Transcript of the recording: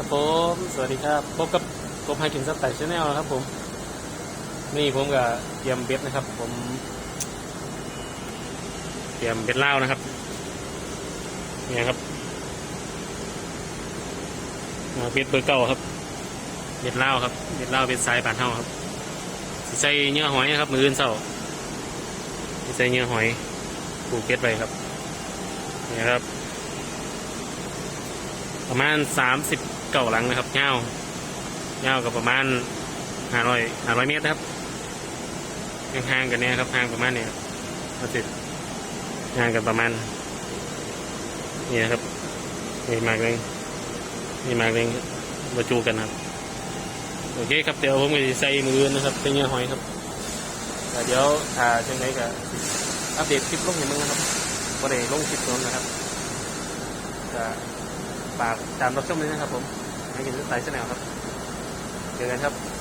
ครับผมสวัสดีครับพบกับกบไฮกินสไตล์ชาแนลนะครับผม นี่ผมกับเตรียมเบ็ดนะครับ ผม เตรียมเบ็ดเหล้านะครับเนี่ยครับเบ็ดเบอร์เก้าครับ เบ็ดเหล้าครับเบ็ดเหล้าเบ็ดสายบานเท่าครับใส่เนื้อหอยนะครับ มืออื่นเศร้าใส่เนื้อหอยปลูกเบ็ดไปครับเนี่ยครับประมาณสามสิบ เก่าหลังนะครับเงาเงากับประมาณห้าร้อยห้าร้อยเมตรนะครับห่างๆกันเนี่ยครับห่างประมาณเนี่ยมาสิห่างกันประมาณนี่นะครับนี่มากเลยนี่มากเลยมาจูกันครับโอเคครับเดี๋ยวผมจะใส่มือนะครับใส่เนื้อหอยครับแต่เดี๋ยวถ้าจังไรก็อัปเดตคลิปลงให้มึงนะครับว่าได้ลงคลิปนั้นนะครับจะ ฝากตามรับชมด้วยนะครับผมให้กินสไตล์ชแนลครับ เจอกันครับ